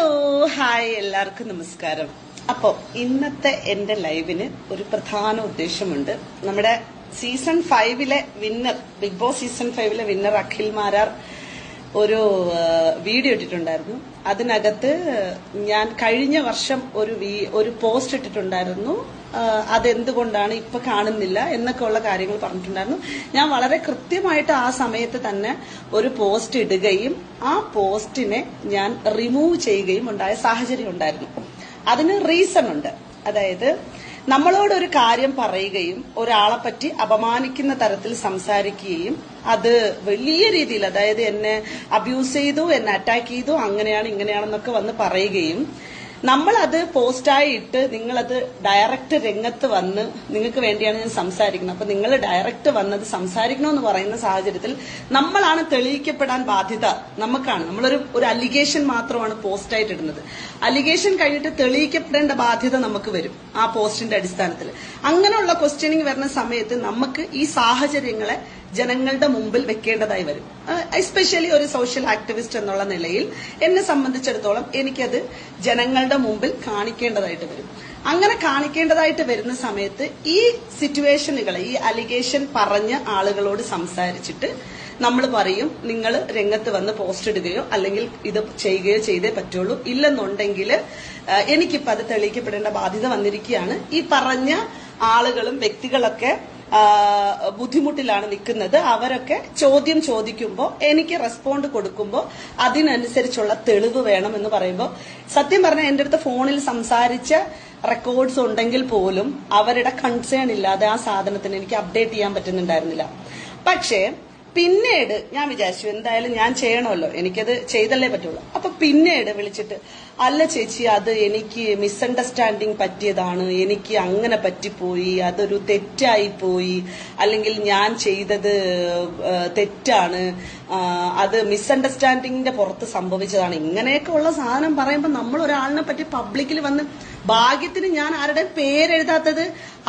Hello hi എല്ലാവർക്കും നമസ്കാരം. അപ്പോൾ ഇന്നത്തെ എന്റെ ലൈവിന് ഒരു പ്രധാന ഉദ്ദേശമുണ്ട്. നമ്മുടെ സീസൺ ഫൈവിലെ വിന്നർ ബിഗ് ബോസ് സീസൺ ഫൈവിലെ വിന്നർ അഖിൽ മാരാർ ഒരു വീഡിയോ ഇട്ടിട്ടുണ്ടായിരുന്നു. അതിനകത്ത് ഞാൻ കഴിഞ്ഞ വർഷം ഒരു ഒരു പോസ്റ്റ് ഇട്ടിട്ടുണ്ടായിരുന്നു. അതെന്തുകൊണ്ടാണ് ഇപ്പൊ കാണുന്നില്ല എന്നൊക്കെ ഉള്ള കാര്യങ്ങൾ പറഞ്ഞിട്ടുണ്ടായിരുന്നു. ഞാൻ വളരെ കൃത്യമായിട്ട് ആ സമയത്ത് തന്നെ ഒരു പോസ്റ്റ് ഇടുകയും ആ പോസ്റ്റിനെ ഞാൻ റിമൂവ് ചെയ്യുകയും ഉണ്ടായ സാഹചര്യം ഉണ്ടായിരുന്നു. അതിന് റീസൺ ഉണ്ട്. അതായത് നമ്മളോട് ഒരു കാര്യം പറയുകയും ഒരാളെ പറ്റി അപമാനിക്കുന്ന തരത്തിൽ സംസാരിക്കുകയും അത് വലിയ രീതിയിൽ അതായത് എന്നെ അബ്യൂസ് ചെയ്തു എന്നെ അറ്റാക്ക് ചെയ്തു അങ്ങനെയാണ് ഇങ്ങനെയാണെന്നൊക്കെ വന്ന് പറയുകയും നമ്മളത് പോസ്റ്റായി ഇട്ട് നിങ്ങളത് ഡയറക്റ്റ് രംഗത്ത് വന്ന് നിങ്ങൾക്ക് വേണ്ടിയാണ് ഞാൻ സംസാരിക്കുന്നത്. അപ്പൊ നിങ്ങൾ ഡയറക്റ്റ് വന്നത് സംസാരിക്കണമെന്ന് പറയുന്ന സാഹചര്യത്തിൽ നമ്മളാണ് തെളിയിക്കപ്പെടാൻ ബാധ്യത നമുക്കാണ്. നമ്മളൊരു ഒരു അലിഗേഷൻ മാത്രമാണ് പോസ്റ്റായിട്ട് ഇടുന്നത്. അലിഗേഷൻ കഴിഞ്ഞിട്ട് തെളിയിക്കപ്പെടേണ്ട ബാധ്യത നമുക്ക് വരും ആ പോസ്റ്റിന്റെ അടിസ്ഥാനത്തിൽ. അങ്ങനെയുള്ള ക്വസ്റ്റ്യനിങ് വരുന്ന സമയത്ത് നമുക്ക് ഈ സാഹചര്യങ്ങളെ ജനങ്ങളുടെ മുമ്പിൽ വെക്കേണ്ടതായി വരും. എസ്പെഷ്യലി ഒരു സോഷ്യൽ ആക്ടിവിസ്റ്റ് എന്നുള്ള നിലയിൽ എന്നെ സംബന്ധിച്ചിടത്തോളം എനിക്കത് ജനങ്ങളുടെ മുമ്പിൽ കാണിക്കേണ്ടതായിട്ട് വരും. അങ്ങനെ കാണിക്കേണ്ടതായിട്ട് വരുന്ന സമയത്ത് ഈ സിറ്റുവേഷനുകളെ ഈ അലിഗേഷൻ പറഞ്ഞ ആളുകളോട് സംസാരിച്ചിട്ട് നമ്മൾ പറയും നിങ്ങൾ രംഗത്ത് വന്ന് പോസ്റ്റ് ഇടുകയോ അല്ലെങ്കിൽ ഇത് ചെയ്യുകയോ ചെയ്തേ പറ്റുള്ളൂ. ഇല്ലെന്നുണ്ടെങ്കിൽ എനിക്കിപ്പോൾ അത് തെളിയിക്കപ്പെടേണ്ട ബാധ്യത വന്നിരിക്കുകയാണ്. ഈ പറഞ്ഞ ആളുകളും വ്യക്തികളൊക്കെ ബുദ്ധിമുട്ടിലാണ് നിൽക്കുന്നത്. അവരൊക്കെ ചോദ്യം ചോദിക്കുമ്പോൾ എനിക്ക് റെസ്പോണ്ട് കൊടുക്കുമ്പോൾ അതിനനുസരിച്ചുള്ള തെളിവ് വേണം എന്ന് പറയുമ്പോൾ സത്യം പറഞ്ഞാൽ എന്റെ അടുത്ത് ഫോണിൽ സംസാരിച്ച റെക്കോർഡ്സ് ഉണ്ടെങ്കിൽ പോലും അവരുടെ കൺസേൺ ഇല്ലാതെ ആ സാധനത്തിന് എനിക്ക് അപ്ഡേറ്റ് ചെയ്യാൻ പറ്റുന്നുണ്ടായിരുന്നില്ല. പക്ഷേ പിന്നീട് ഞാൻ വിചാരിച്ചു എന്തായാലും ഞാൻ ചെയ്യണമല്ലോ. എനിക്കത് ചെയ്തല്ലേ പറ്റുള്ളൂ. അപ്പൊ പിന്നീട് വിളിച്ചിട്ട് അല്ല ചേച്ചി അത് എനിക്ക് മിസ്അണ്ടർസ്റ്റാൻഡിങ് പറ്റിയതാണ്. എനിക്ക് അങ്ങനെ പറ്റിപ്പോയി അതൊരു തെറ്റായി പോയി അല്ലെങ്കിൽ ഞാൻ ചെയ്തത് തെറ്റാണ്. അത് മിസ്അണ്ടർസ്റ്റാൻഡിങ്ങിന്റെ പുറത്ത് സംഭവിച്ചതാണ്. ഇങ്ങനെയൊക്കെ ഉള്ള സാധനം പറയുമ്പോൾ നമ്മൾ ഒരാളിനെ പറ്റി പബ്ലിക്കിൽ വന്ന് ഭാഗ്യത്തിന് ഞാൻ ആരുടെ പേരെഴുതാത്തത്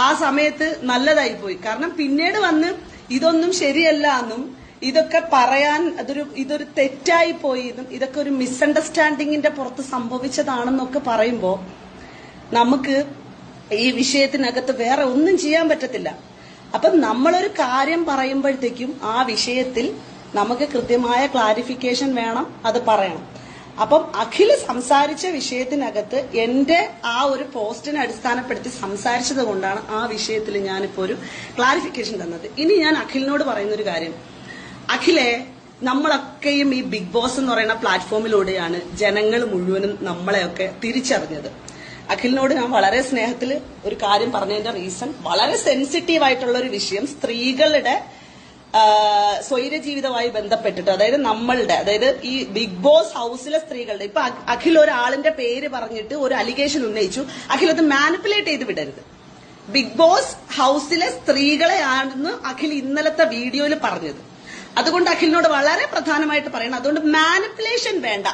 ആ സമയത്ത് നല്ലതായി പോയി കാരണം പിന്നീട് വന്ന് ഇതൊന്നും ശരിയല്ല എന്നും ഇതൊക്കെ പറയാൻ അതൊരു ഇതൊരു തെറ്റായി പോയി. ഇതൊക്കെ ഒരു മിസ്അണ്ടർസ്റ്റാൻഡിങ്ങിന്റെ പുറത്ത് സംഭവിച്ചതാണെന്നൊക്കെ പറയുമ്പോൾ നമുക്ക് ഈ വിഷയത്തിനകത്ത് വേറെ ഒന്നും ചെയ്യാൻ പറ്റത്തില്ല. അപ്പം നമ്മളൊരു കാര്യം പറയുമ്പോഴത്തേക്കും ആ വിഷയത്തിൽ നമുക്ക് കൃത്യമായ ക്ലാരിഫിക്കേഷൻ വേണം അത് പറയണം. അപ്പം അഖിൽ സംസാരിച്ച വിഷയത്തിനകത്ത് എന്റെ ആ ഒരു പോസ്റ്റിനെ അടിസ്ഥാനപ്പെടുത്തി സംസാരിച്ചത് കൊണ്ടാണ് ആ വിഷയത്തിൽ ഞാനിപ്പോ ഒരു ക്ലാരിഫിക്കേഷൻ തന്നത്. ഇനി ഞാൻ അഖിലിനോട് പറയുന്ന ഒരു കാര്യം. അഖിലെ നമ്മളൊക്കെയും ഈ ബിഗ് ബോസ് എന്ന് പറയുന്ന പ്ലാറ്റ്ഫോമിലൂടെയാണ് ജനങ്ങൾ മുഴുവനും നമ്മളെയൊക്കെ തിരിച്ചറിഞ്ഞത്. അഖിലിനോട് ഞാൻ വളരെ സ്നേഹത്തിൽ ഒരു കാര്യം പറഞ്ഞതിന്റെ റീസൺ വളരെ സെൻസിറ്റീവ് ആയിട്ടുള്ള ഒരു വിഷയം സ്ത്രീകളുടെ സ്വൈര ജീവിതവുമായി ബന്ധപ്പെട്ടിട്ട് അതായത് നമ്മളുടെ അതായത് ഈ ബിഗ് ബോസ് ഹൗസിലെ സ്ത്രീകളുടെ. ഇപ്പൊ അഖിൽ ഒരാളിന്റെ പേര് പറഞ്ഞിട്ട് ഒരു അലിഗേഷൻ ഉന്നയിച്ചു. അഖിൽ അത് മാനിപ്പുലേറ്റ് ചെയ്ത് വിടരുത്. ബിഗ് ബോസ് ഹൗസിലെ സ്ത്രീകളെയാണെന്ന് അഖിൽ ഇന്നലത്തെ വീഡിയോയിൽ പറഞ്ഞത്. അതുകൊണ്ട് അഖിലിനോട് വളരെ പ്രധാനമായിട്ട് പറയണം. അതുകൊണ്ട് മാനിപ്പുലേഷൻ വേണ്ട.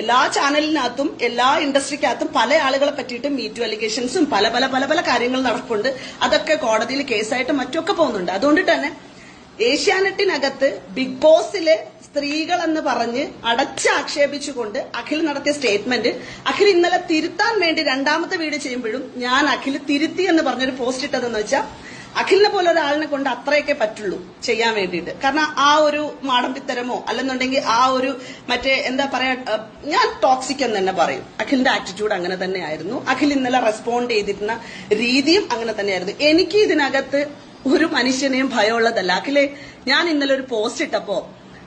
എല്ലാ ചാനലിനകത്തും എല്ലാ ഇൻഡസ്ട്രിക്കകത്തും പല ആളുകളെ പറ്റിയിട്ട് മീറ്റു അലിഗേഷൻസും പല പല പല പല കാര്യങ്ങൾ നടക്കുന്നുണ്ട് അതൊക്കെ കോടതിയിൽ കേസായിട്ട് മറ്റൊക്കെ പോകുന്നുണ്ട്. അതുകൊണ്ട് തന്നെ ഏഷ്യാനെറ്റിനകത്ത് ബിഗ് ബോസിലെ സ്ത്രീകൾ എന്ന് പറഞ്ഞ് അടച്ചാക്ഷേപിച്ചുകൊണ്ട് അഖിൽ നടത്തിയ സ്റ്റേറ്റ്മെന്റ് അഖിൽ ഇന്നലെ തിരുത്താൻ വേണ്ടി രണ്ടാമത്തെ വീഡിയോ ചെയ്യുമ്പോഴും ഞാൻ അഖിൽ തിരുത്തി എന്ന് പറഞ്ഞൊരു പോസ്റ്റ് ഇട്ടതെന്ന് വെച്ചാൽ അഖിലിനെ പോലെ ഒരാളിനെ കൊണ്ട് അത്രയൊക്കെ പറ്റുള്ളൂ ചെയ്യാൻ വേണ്ടിയിട്ട്. കാരണം ആ ഒരു മാടമ്പിത്തരമോ അല്ലെന്നുണ്ടെങ്കിൽ ആ ഒരു മറ്റേ എന്താ പറയാ ഞാൻ ടോക്സിക് എന്ന് തന്നെ പറയും. അഖിലിന്റെ ആറ്റിറ്റ്യൂഡ് അങ്ങനെ തന്നെയായിരുന്നു. അഖിൽ ഇന്നലെ റെസ്പോണ്ട് ചെയ്തിരുന്ന രീതിയും അങ്ങനെ തന്നെയായിരുന്നു. എനിക്ക് ഇതിനകത്ത് ഒരു മനുഷ്യനെയും ഭയമുള്ളതല്ല. അഖിലെ ഞാൻ ഇന്നലെ ഒരു പോസ്റ്റ് ഇട്ടപ്പോ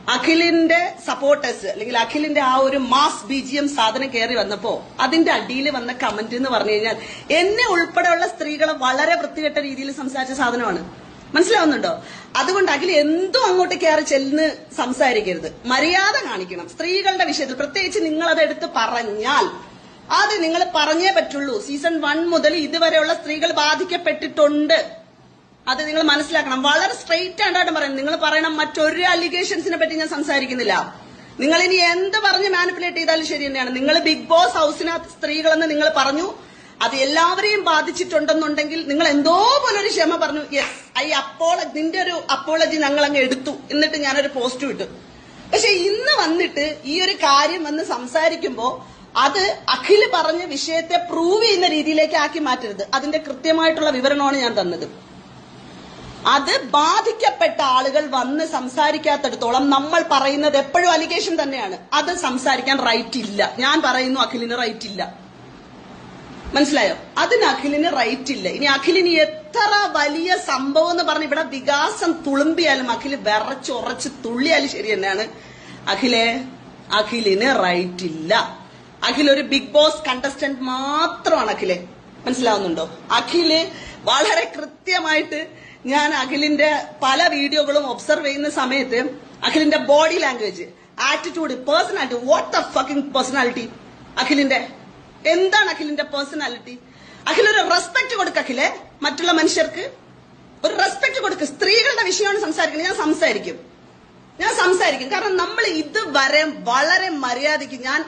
അഖിലിന്റെ സപ്പോർട്ടേഴ്സ് അല്ലെങ്കിൽ അഖിലിന്റെ ആ ഒരു മാസ് ബി ജി എം സാധനം കയറി വന്നപ്പോ അതിന്റെ അടിയിൽ വന്ന കമന്റ് എന്ന് പറഞ്ഞു കഴിഞ്ഞാൽ എന്നെ ഉൾപ്പെടെയുള്ള സ്ത്രീകളെ വളരെ വൃത്തികെട്ട രീതിയിൽ സംസാരിച്ച സാധനമാണ്. മനസ്സിലാവുന്നുണ്ടോ? അതുകൊണ്ട് അഖിൽ എന്തും അങ്ങോട്ട് കയറി ചെന്ന് സംസാരിക്കരുത്. മര്യാദ കാണിക്കണം. സ്ത്രീകളുടെ വിഷയത്തിൽ പ്രത്യേകിച്ച് നിങ്ങൾ അത് എടുത്ത് പറഞ്ഞാൽ അത് നിങ്ങൾ പറഞ്ഞേ പറ്റുള്ളൂ. സീസൺ വൺ മുതൽ ഇതുവരെയുള്ള സ്ത്രീകൾ ബാധിക്കപ്പെട്ടിട്ടുണ്ട്. അത് നിങ്ങൾ മനസ്സിലാക്കണം. വളരെ സ്ട്രെയിറ്റ് ആയിട്ടാണ് പറയുന്നത്. നിങ്ങൾ പറയണം മറ്റൊരു അലിഗേഷൻസിനെ പറ്റി ഞാൻ സംസാരിക്കുന്നില്ല. നിങ്ങൾ ഇനി എന്ത് പറഞ്ഞ് മാനിപ്പുലേറ്റ് ചെയ്താലും ശരി തന്നെയാണ്. നിങ്ങൾ ബിഗ് ബോസ് ഹൗസിനകത്ത് സ്ത്രീകളെന്ന് നിങ്ങൾ പറഞ്ഞു. അത് എല്ലാവരെയും ബാധിച്ചിട്ടുണ്ടെന്നുണ്ടെങ്കിൽ നിങ്ങൾ എന്തോ പോലെ ഒരു ക്ഷമ പറഞ്ഞു. യെസ് ഐ അപ്പോളജി നിന്റെ ഒരു അപ്പോളജി ഞങ്ങൾ അങ്ങ് എടുത്തു. എന്നിട്ട് ഞാനൊരു പോസ്റ്റ് വിട്ടു പക്ഷെ ഇന്ന് വന്നിട്ട് ഈ ഒരു കാര്യം വന്ന് സംസാരിക്കുമ്പോ അത് അഖിൽ പറഞ്ഞ വിഷയത്തെ പ്രൂവ് ചെയ്യുന്ന രീതിയിലേക്ക് ആക്കി മാറ്റരുത്. അതിന്റെ കൃത്യമായിട്ടുള്ള വിവരണമാണ് ഞാൻ തന്നത്. അത് ബാധിക്കപ്പെട്ട ആളുകൾ വന്ന് സംസാരിക്കാത്തടത്തോളം നമ്മൾ പറയുന്നത് എപ്പോഴും അലിഗേഷൻ തന്നെയാണ്. അത് സംസാരിക്കാൻ റൈറ്റ് ഇല്ല. ഞാൻ പറയുന്നു അഖിലിന് റൈറ്റ് ഇല്ല. മനസ്സിലായോ? അതിന് അഖിലിന് റൈറ്റ് ഇല്ല. ഇനി അഖിലിന് എത്ര വലിയ സംഭവം എന്ന് പറഞ്ഞ് ഇവിടെ വികാസം തുളുമ്പിയാലും അഖിൽ വിറച്ചുറച്ച് തുള്ളിയാലും ശരി തന്നെയാണ്. അഖിലെ അഖിലിന് റൈറ്റ് ഇല്ല. അഖിൽ ഒരു ബിഗ് ബോസ് കണ്ടസ്റ്റന്റ് മാത്രമാണ് അഖിലെ. മനസ്സിലാവുന്നുണ്ടോ? അഖിൽ വളരെ കൃത്യമായിട്ട് ഞാൻ അഖിലിന്റെ പല വീഡിയോകളും ഒബ്സർവ് ചെയ്യുന്ന സമയത്ത് അഖിലിന്റെ body language attitude personality what the fucking personality അഖിലിന്റെ. എന്താണ് അഖിലിന്റെ പേഴ്സണാലിറ്റി അഖിൽ ഒരു റെസ്പെക്ട് കൊടുക്ക അഖിലെ. മറ്റുള്ള മനുഷ്യർക്ക് ഒരു റെസ്പെക്ട് കൊടുക്ക്. സ്ത്രീകളുടെ വിഷയമാണ് സംസാരിക്കുന്നത്. ഞാൻ സംസാരിക്കും. ഞാൻ സംസാരിക്കും. കാരണം നമ്മൾ ഇതുവരെ വളരെ മര്യാദയ്ക്ക് ഞാൻ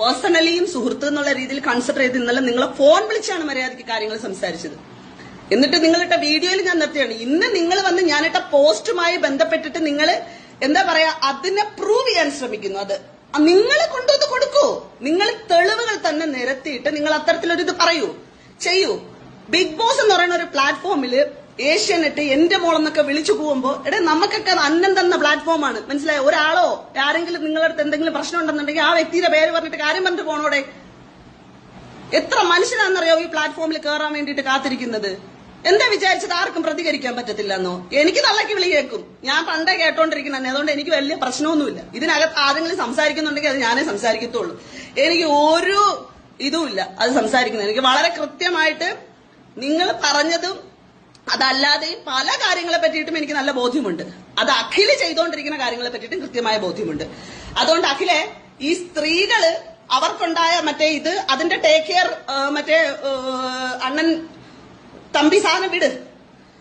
പേഴ്സണലിയും സുഹൃത്ത് എന്നുള്ള രീതിയിൽ കൺസിഡർ ചെയ്ത് ഇന്നലെ നിങ്ങളെ ഫോൺ വിളിച്ചാണ് മര്യാദയ്ക്ക് കാര്യങ്ങൾ സംസാരിച്ചത്. എന്നിട്ട് നിങ്ങളിട്ട വീഡിയോയിൽ ഞാൻ നിർത്തിയാണ്. ഇന്ന് നിങ്ങൾ വന്ന് ഞാനിട്ട പോസ്റ്റുമായി ബന്ധപ്പെട്ടിട്ട് നിങ്ങൾ എന്താ പറയാ അതിനെ പ്രൂവ് ചെയ്യാൻ ശ്രമിക്കുന്നു. അത് നിങ്ങൾ കൊണ്ടുവന്ന് കൊടുക്കൂ. നിങ്ങൾ തെളിവുകൾ തന്നെ നിരത്തിയിട്ട് നിങ്ങൾ അത്തരത്തിലൊരു ഇത് പറയൂ. ചെയ്യൂ. ബിഗ് ബോസ് എന്ന് പറയുന്ന ഒരു പ്ലാറ്റ്ഫോമിൽ ഏഷ്യാനെറ്റ് എന്റെ മോളെന്നൊക്കെ വിളിച്ചു പോകുമ്പോ എടേ നമുക്കൊക്കെ അന്നം തന്ന പ്ലാറ്റ്ഫോമാണ് മനസ്സിലായോ? ഒരാളോ ആരെങ്കിലും നിങ്ങളുടെ അടുത്ത് എന്തെങ്കിലും പ്രശ്നം ഉണ്ടെന്നുണ്ടെങ്കിൽ ആ വ്യക്തിയുടെ പേര് പറഞ്ഞിട്ട് കാര്യം പറഞ്ഞിട്ട് പോണോടെ? എത്ര മനുഷ്യനാണെന്നറിയോ ഈ പ്ലാറ്റ്ഫോമിൽ കയറാൻ വേണ്ടിയിട്ട് കാത്തിരിക്കുന്നത്? എന്താ വിചാരിച്ചത്? ആർക്കും പ്രതികരിക്കാൻ പറ്റത്തില്ലെന്നോ? എനിക്ക് തള്ളക്ക് വിളി കേൾക്കും. ഞാൻ പണ്ടേ കേട്ടോണ്ടിരിക്കുന്ന അതുകൊണ്ട് എനിക്ക് വലിയ പ്രശ്നമൊന്നുമില്ല. ഇതിനകത്ത് ആരെങ്കിലും സംസാരിക്കുന്നുണ്ടെങ്കിൽ അത് ഞാനേ സംസാരിക്കത്തുള്ളൂ. എനിക്ക് ഒരു ഇതുമില്ല അത് സംസാരിക്കുന്നത്. എനിക്ക് വളരെ കൃത്യമായിട്ട് നിങ്ങൾ പറഞ്ഞതും അതല്ലാതെ പല കാര്യങ്ങളെ പറ്റിയിട്ടും എനിക്ക് നല്ല ബോധ്യമുണ്ട്. അത് അഖിൽ ചെയ്തുകൊണ്ടിരിക്കുന്ന കാര്യങ്ങളെ പറ്റിയിട്ടും കൃത്യമായ ബോധ്യമുണ്ട്. അതുകൊണ്ട് അഖിലെ ഈ സ്ത്രീകൾ അവർക്കുണ്ടായ മറ്റേ ഇത് അതിന്റെ ടേക്ക് കെയർ മറ്റേ അണ്ണൻ തമ്പി സാധനം വിട്.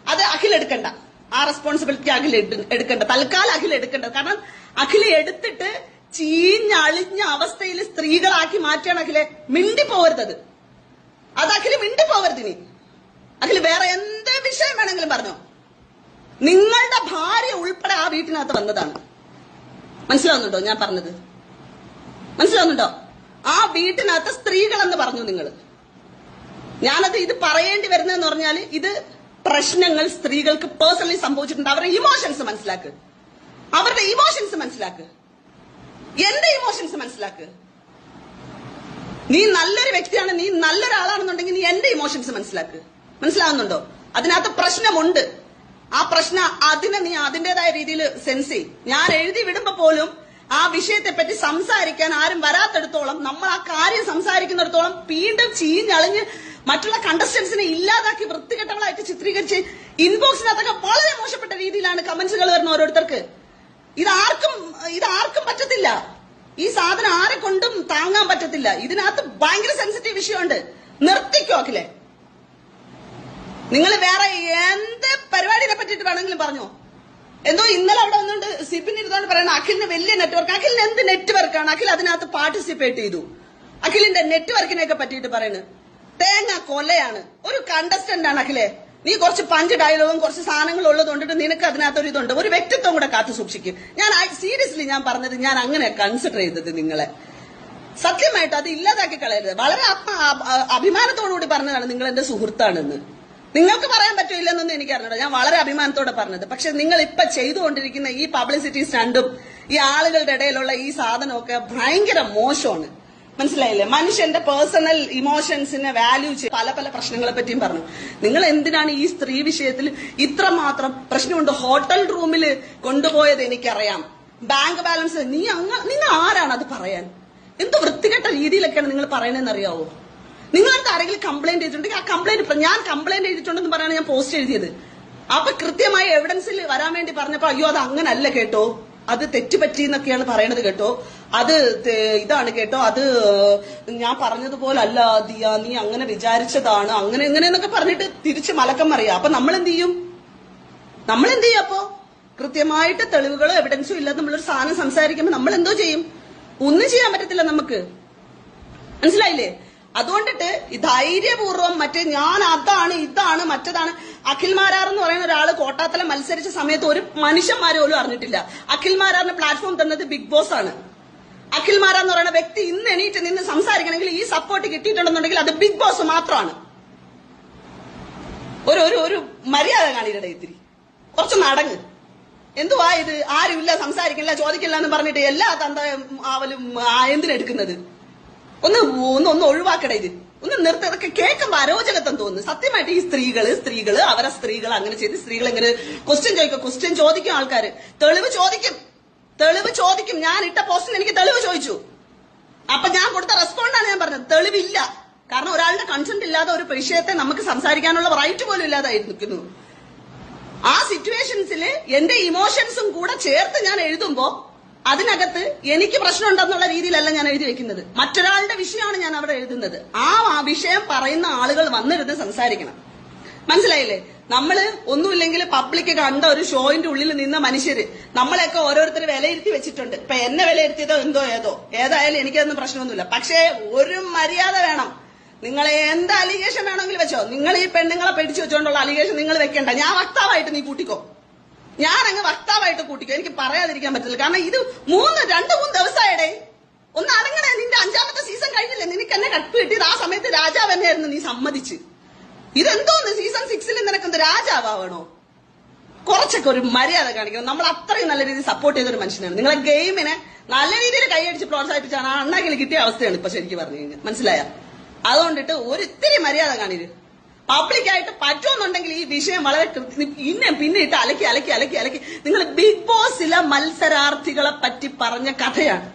അത് അഖിൽ എടുക്കണ്ട. ആ റെസ്പോൺസിബിലിറ്റി അഖിൽ എടു- എടുക്കണ്ട. തൽക്കാലം അഖിൽ എടുക്കണ്ട. കാരണം അഖിൽ എടുത്തിട്ട് ചീഞ്ഞളിഞ്ഞ അവസ്ഥയിൽ സ്ത്രീകളാക്കി മാറ്റുകയാണ് അഖിലെ. മിണ്ടി പോകരുത് അത്. അഖിൽ മിണ്ടി പോകരുത് ഇനി. അഖിൽ വേറെ എന്ത് വിഷയം വേണമെങ്കിലും പറഞ്ഞോ. നിങ്ങളുടെ ഭാര്യ ഉൾപ്പെടെ ആ വീട്ടിനകത്ത് വന്നതാണ്. മനസ്സിലാവുന്നുണ്ടോ ഞാൻ പറഞ്ഞത്? മനസ്സിലാവുന്നുണ്ടോ? ആ വീട്ടിനകത്ത് സ്ത്രീകളെന്ന് പറഞ്ഞു നിങ്ങൾ. ഞാനത് ഇത് പറയേണ്ടി വരുന്നതെന്ന് പറഞ്ഞാൽ ഇത് പ്രശ്നങ്ങൾ സ്ത്രീകൾക്ക് പേഴ്സണലി സംഭവിച്ചിട്ടുണ്ട്. അവരുടെ ഇമോഷൻസ് മനസ്സിലാക്ക്. അവരുടെ ഇമോഷൻസ് മനസ്സിലാക്ക്. എന്റെ ഇമോഷൻസ് മനസ്സിലാക്ക്. നീ നല്ലൊരു വ്യക്തിയാണ് നീ നല്ലൊരാളാണെന്നുണ്ടെങ്കിൽ നീ എന്റെ ഇമോഷൻസ് മനസ്സിലാക്ക്. മനസ്സിലാവുന്നുണ്ടോ? അതിനകത്ത് പ്രശ്നമുണ്ട്. ആ പ്രശ്നം അതിനെ നീ അതിന്റേതായ രീതിയിൽ സെൻസ് ചെയ്യും. ഞാൻ എഴുതി വിടുമ്പോ പോലും ആ വിഷയത്തെ പറ്റി സംസാരിക്കാൻ ആരും വരാത്തടത്തോളം നമ്മൾ ആ കാര്യം സംസാരിക്കുന്നിടത്തോളം വീണ്ടും ചീഞ്ഞളിഞ്ഞ് മറ്റുള്ള കണ്ടസ്റ്റൻസിനെ ഇല്ലാതാക്കി വൃത്തികെട്ടവളായിട്ട് ചിത്രീകരിച്ച് ഇൻബോക്സിനകത്തൊക്കെ വളരെ മോശപ്പെട്ട രീതിയിലാണ് കമന്റ്സുകൾ വരുന്ന ഓരോരുത്തർക്ക്. ഇത് ആർക്കും ഇത് ആർക്കും പറ്റത്തില്ല. ഈ സാധനം ആരെ കൊണ്ടും താങ്ങാൻ പറ്റത്തില്ല. ഇതിനകത്ത് ഭയങ്കര സെൻസിറ്റീവ് വിഷയമുണ്ട്. നിർത്തിക്കോ അഖിലെ? നിങ്ങൾ വേറെ എന്ത് പരിപാടിനെ പറ്റിട്ട് വേണമെങ്കിലും പറഞ്ഞോ? എന്തോ ഇന്നലെ അവിടെ വന്നുകൊണ്ട് സിബിൻ ഇരുന്നോണ്ട് പറയണം അഖിലിന് വലിയ നെറ്റ്വർക്ക് അഖിലിന് എന്ത് നെറ്റ്വർക്കാണ് അഖിൽ അതിനകത്ത് പാർട്ടിസിപ്പേറ്റ് ചെയ്തു. അഖിലിന്റെ നെറ്റ്വർക്കിനെയൊക്കെ പറ്റിയിട്ട് പറയുന്നത് തേങ്ങ കൊലയാണ്. ഒരു കണ്ടസ്റ്റന്റ് ആണ് അഖിലെ. നീ കുറച്ച് പഞ്ച് ഡയലോഗും കുറച്ച് സാധനങ്ങൾ ഉള്ളത് കൊണ്ടിട്ട് നിനക്ക് അതിനകത്ത് ഒരു ഇതുണ്ട്. ഒരു വ്യക്തിത്വം കൂടെ കാത്തു സൂക്ഷിക്കും. ഞാൻ സീരിയസ്ലി ഞാൻ പറഞ്ഞത് ഞാൻ അങ്ങനെ കൺസിഡർ ചെയ്തത് നിങ്ങളെ. സത്യമായിട്ട് അത് ഇല്ലാതാക്കി കളയരുത്. വളരെ ആത്മ അഭിമാനത്തോടുകൂടി പറഞ്ഞതാണ് നിങ്ങൾ എന്റെ സുഹൃത്താണെന്ന്. നിങ്ങൾക്ക് പറയാൻ പറ്റില്ലെന്നൊന്നും എനിക്ക് അറിഞ്ഞോ ഞാൻ വളരെ അഭിമാനത്തോടെ പറഞ്ഞത്. പക്ഷെ നിങ്ങൾ ഇപ്പൊ ചെയ്തുകൊണ്ടിരിക്കുന്ന ഈ പബ്ലിസിറ്റി സ്റ്റണ്ടും ഈ ആളുകളുടെ ഇടയിലുള്ള ഈ സാധനമൊക്കെ ഭയങ്കര മോശമാണ്. മനസ്സിലായില്ലേ? മനുഷ്യന്റെ പേഴ്സണൽ ഇമോഷൻസിനെ വാല്യൂ ചെയ്ത് പല പല പ്രശ്നങ്ങളെ പറ്റിയും പറഞ്ഞു. നിങ്ങൾ എന്തിനാണ് ഈ സ്ത്രീ വിഷയത്തിൽ ഇത്രമാത്രം പ്രശ്നമുണ്ട്? ഹോട്ടൽ റൂമിൽ കൊണ്ടുപോയത് എനിക്കറിയാം. ബാങ്ക് ബാലൻസ് നീ അങ്ങ നിങ്ങൾ ആരാണ് അത് പറയാൻ? എന്ത് വൃത്തികെട്ട രീതിയിലൊക്കെയാണ് നിങ്ങൾ പറയണതെന്ന് അറിയാവോ നിങ്ങളടുത്ത് ആരെങ്കിലും കംപ്ലൈന്റ് ചെയ്തിട്ടുണ്ടെങ്കിൽ ആ കംപ്ലൈന്റ് ഞാൻ കംപ്ലൈന്റ് ചെയ്തിട്ടുണ്ടെന്ന് പറയാണ് ഞാൻ പോസ്റ്റ് എഴുതിയത്. അപ്പൊ കൃത്യമായ എവിഡൻസിൽ വരാൻ വേണ്ടി പറഞ്ഞപ്പോ അയ്യോ അത് അങ്ങനല്ല കേട്ടോ. അത് തെറ്റുപറ്റി എന്നൊക്കെയാണ് പറയണത് കേട്ടോ. അത് ഇതാണ് കേട്ടോ. അത് ഞാൻ പറഞ്ഞതുപോലല്ല ദിയ നീ അങ്ങനെ വിചാരിച്ചതാണ്. അങ്ങനെ ഇങ്ങനെ എന്നൊക്കെ പറഞ്ഞിട്ട് തിരിച്ച് മലക്കം അറിയാം അപ്പൊ നമ്മൾ എന്ത് ചെയ്യും? നമ്മൾ എന്ത് ചെയ്യും അപ്പോ? കൃത്യമായിട്ട് തെളിവുകളോ എവിഡൻസും ഇല്ലാതെ നമ്മളൊരു സാധനം സംസാരിക്കുമ്പോൾ നമ്മൾ എന്തോ ചെയ്യും? ഒന്നും ചെയ്യാൻ പറ്റത്തില്ല നമുക്ക്. മനസ്സിലായില്ലേ? അതുകൊണ്ടിട്ട് ധൈര്യപൂർവം മറ്റേ ഞാൻ അതാണ് ഇതാണ് മറ്റതാണ്. അഖിൽ മാരാർ എന്ന് പറയുന്ന ഒരാൾ കോട്ടാത്തല മത്സരിച്ച സമയത്ത് ഒരു മനുഷ്യന്മാരെ പോലും അറിഞ്ഞിട്ടില്ല. അഖിൽ മാരാറിന് പ്ലാറ്റ്ഫോം തന്നത് ബിഗ് ബോസ് ആണ്. അഖിൽമാര എന്ന് പറയുന്ന വ്യക്തി ഇന്ന് എണീറ്റ് നിന്ന് സംസാരിക്കണമെങ്കിൽ ഈ സപ്പോർട്ട് കിട്ടിയിട്ടുണ്ടെന്നുണ്ടെങ്കിൽ അത് ബിഗ് ബോസ് മാത്രമാണ്. ഒരു ഒരു ഒരു മര്യാദ കാണിയുടെ ഇത്തിരി. കുറച്ച് നടങ്ങ്. എന്തുവാ ഇത്? ആരുമില്ല സംസാരിക്കില്ല ചോദിക്കില്ല എന്ന് പറഞ്ഞിട്ട് എല്ലാ തന്ത ആവലും എന്തിനെടുക്കുന്നത്? ഒന്ന് ഒന്ന് ഒന്ന് ഒഴിവാക്കട ഇത്. ഒന്ന് നിർത്ത ഇതൊക്കെ കേൾക്കുമ്പോ അരോചകത്വം തോന്നുന്നു. സത്യമായിട്ട് ഈ സ്ത്രീകൾ സ്ത്രീകൾ അവരെ സ്ത്രീകൾ അങ്ങനെ ചെയ്ത് സ്ത്രീകൾ ഇങ്ങനെ ക്വസ്റ്റ്യൻ ചോദിക്കും ക്വസ്റ്റ്യൻ ചോദിക്കും ആൾക്കാര്. തെളിവ് ചോദിക്കും. തെളിവ് ചോദിക്കും. ഞാൻ ഇട്ട പോസ്റ്റിന് എനിക്ക് തെളിവ് ചോദിച്ചു. അപ്പൊ ഞാൻ കൊടുത്ത റെസ്പോണ്ടാണ് ഞാൻ പറഞ്ഞത്. തെളിവില്ല. കാരണം ഒരാളുടെ കൺസെന്റ് ഇല്ലാതെ ഒരു വിഷയത്തെ നമുക്ക് സംസാരിക്കാനുള്ള റൈറ്റ് പോലും ഇല്ലാതായിരിക്കുന്നു. ആ സിറ്റുവേഷൻസിൽ എന്റെ ഇമോഷൻസും കൂടെ ചേർത്ത് ഞാൻ എഴുതുമ്പോ അതിനകത്ത് എനിക്ക് പ്രശ്നമുണ്ടെന്നുള്ള രീതിയിലല്ല ഞാൻ എഴുതി വെക്കുന്നത്. മറ്റൊരാളുടെ വിഷയമാണ് ഞാൻ അവിടെ എഴുതുന്നത്. ആ വിഷയം പറയുന്ന ആളുകൾ വന്നിരുന്ന് സംസാരിക്കണം. മനസ്സിലായില്ലേ? നമ്മൾ ഒന്നുമില്ലെങ്കിൽ പബ്ലിക് കണ്ട ഒരു ഷോയിന്റെ ഉള്ളിൽ നിന്ന മനുഷ്യര് നമ്മളെയൊക്കെ ഓരോരുത്തർ വിലയിരുത്തി വെച്ചിട്ടുണ്ട്. ഇപ്പൊ എന്നെ വിലയിരുത്തിയതോ എന്തോ ഏതോ. ഏതായാലും എനിക്കതൊന്നും പ്രശ്നമൊന്നുമില്ല. പക്ഷേ ഒരു മര്യാദ വേണം. നിങ്ങളെ എന്ത് അലിഗേഷൻ വേണമെങ്കിലും വെച്ചോ. നിങ്ങൾ ഈ പെണ്ണുങ്ങളെ പിടിച്ചു വെച്ചോണ്ടുള്ള അലിഗേഷൻ നിങ്ങൾ വെക്കണ്ട. ഞാൻ വക്താവായിട്ട് നീ കൂട്ടിക്കോ. ഞാൻ അങ്ങ് വക്താവായിട്ട് കൂട്ടിക്കോ. എനിക്ക് പറയാതിരിക്കാൻ പറ്റില്ല കാരണം ഇത് മൂന്ന് രണ്ട് മൂന്ന് ദിവസമായിടേ. ഒന്ന് അടങ്ങണേ നിന്റെ അഞ്ചാമത്തെ സീസൺ കഴിഞ്ഞില്ലേ? നിനക്ക് എന്നെ കട്ട് കിട്ടിയത് ആ സമയത്ത് രാജാവ് എന്നെയായിരുന്നു നീ സമ്മതിച്ച്. ഇതെന്തോന്ന് സീസൺ സിക്സിൽ നിനക്കെന്ത് രാജാവാണോ കുറച്ചൊക്കെ ഒരു മര്യാദ കാണിക്കണം. നമ്മൾ അത്രയും നല്ല രീതിയിൽ സപ്പോർട്ട് ചെയ്ത ഒരു മനുഷ്യനാണ്. നിങ്ങളെ ഗെയിമിനെ നല്ല രീതിയിൽ കൈയടിച്ച് പ്രോത്സാഹിപ്പിച്ചാണ് അണ്ണാക്കിൽ കിട്ടിയ അവസ്ഥയാണ് ഇപ്പൊ ശരിക്കും പറഞ്ഞു കഴിഞ്ഞാൽ. മനസ്സിലായ? അതുകൊണ്ടിട്ട് ഒരു ഇത്തിരി മര്യാദ കാണിത് പബ്ലിക്കായിട്ട് പറ്റുമെന്നുണ്ടെങ്കിൽ ഈ വിഷയം വളരെ ഇന്നെ പിന്നെ ഇട്ട് അലക്കി അലക്കി അലക്കി അലക്കി. നിങ്ങൾ ബിഗ് ബോസിലെ മത്സരാർത്ഥികളെ പറ്റി പറഞ്ഞ കഥയാണ്.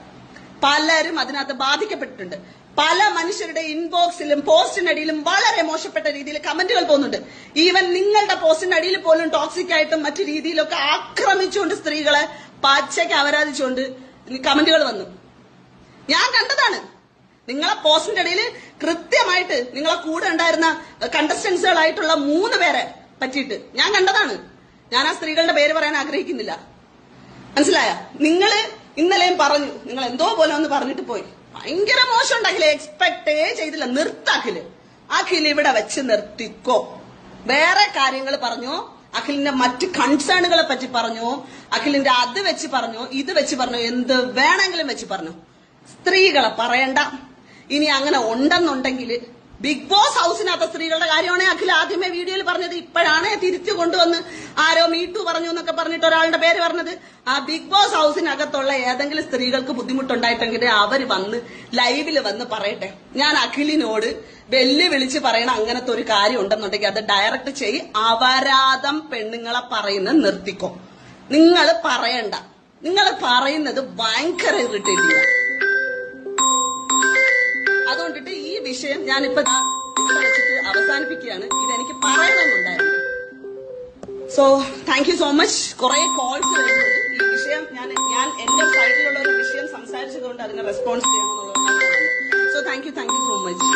പലരും അതിനകത്ത് ബാധിക്കപ്പെട്ടിട്ടുണ്ട്. പല മനുഷ്യരുടെ ഇൻബോക്സിലും പോസ്റ്റിനടിയിലും വളരെ മോശപ്പെട്ട രീതിയിൽ കമന്റുകൾ പോകുന്നുണ്ട്. ഈവൻ നിങ്ങളുടെ പോസ്റ്റിനടിയിൽ പോലും ടോക്സിക് ആയിട്ടും മറ്റു രീതിയിലൊക്കെ ആക്രമിച്ചുകൊണ്ട് സ്ത്രീകളെ പച്ചയ്ക്ക് അവരാധിച്ചുകൊണ്ട് കമന്റുകൾ വന്നു. ഞാൻ കണ്ടതാണ്. നിങ്ങളെ പോസ്റ്റിന്റെ ഇടയിൽ കൃത്യമായിട്ട് നിങ്ങളെ കൂടെ ഉണ്ടായിരുന്ന കണ്ടസ്റ്റൻസുകളായിട്ടുള്ള മൂന്ന് പേരെ പറ്റിയിട്ട് ഞാൻ കണ്ടതാണ്. ഞാൻ ആ സ്ത്രീകളുടെ പേര് പറയാൻ ആഗ്രഹിക്കുന്നില്ല. മനസ്സിലായ? നിങ്ങൾ ഇന്നലെയും പറഞ്ഞു. നിങ്ങൾ എന്തോ പോലെ ഒന്ന് പറഞ്ഞിട്ട് പോയി. ഭയങ്കര മോശം ഉണ്ടാക്കില്ല എക്സ്പെക്ടേ ചെയ്തില്ല. നിർത്താക്കിൽ അഖിൽ ഇവിടെ വെച്ച് നിർത്തിക്കോ. വേറെ കാര്യങ്ങൾ പറഞ്ഞു. അഖിലിന്റെ മറ്റ് കൺസേണുകളെ പറ്റി പറഞ്ഞു. അഖിലിന്റെ അത് വെച്ച് പറഞ്ഞു. ഇത് വെച്ച് പറഞ്ഞു. എന്ത് വേണമെങ്കിലും വെച്ച് പറഞ്ഞു. സ്ത്രീകളെ പറയണ്ട. ഇനി അങ്ങനെ ഉണ്ടെന്നുണ്ടെങ്കിൽ ബിഗ് ബോസ് ഹൗസിനകത്ത സ്ത്രീകളുടെ കാര്യമാണ് അഖിൽ ആദ്യമേ വീഡിയോയിൽ പറഞ്ഞത്. ഇപ്പോഴാണ് തിരിച്ചു കൊണ്ടുവന്ന് ആരോ മീട്ടു പറഞ്ഞു എന്നൊക്കെ പറഞ്ഞിട്ട് ഒരാളുടെ പേര് പറഞ്ഞത്. ആ ബിഗ് ബോസ് ഹൗസിനകത്തുള്ള ഏതെങ്കിലും സ്ത്രീകൾക്ക് ബുദ്ധിമുട്ടുണ്ടായിട്ടെങ്കിൽ അവർ വന്ന് ലൈവിൽ വന്ന് പറയട്ടെ. ഞാൻ അഖിലിനോട് വെല്ലുവിളിച്ച് പറയണ അങ്ങനത്തെ ഒരു കാര്യം ഉണ്ടെന്നുണ്ടെങ്കിൽ അത് ഡയറക്റ്റ് ചെയ് അപരാധം പെണ്ണുങ്ങളെ പറയുന്നത് നിർത്തിക്കോ. നിങ്ങൾ പറയണ്ട. നിങ്ങൾ പറയുന്നത് ഭയങ്കര ഇറിറ്റേറ്റ് ചെയ്യും അതുകൊണ്ടിട്ട് വിഷയം ഞാനിപ്പോ വെച്ചിട്ട് അവസാനിപ്പിക്കുകയാണ്. ഇതെനിക്ക് പറയണമെന്നുണ്ടായിരുന്നു so thank you so much കുറെ കോൾസ് ഈ വിഷയം ഞാൻ ഞാൻ എന്റെ സൈഡിലുള്ള ഒരു വിഷയം സംസാരിച്ചതുകൊണ്ട് അതിന് response ചെയ്യണമെന്നുള്ളത് so thank you thank you so much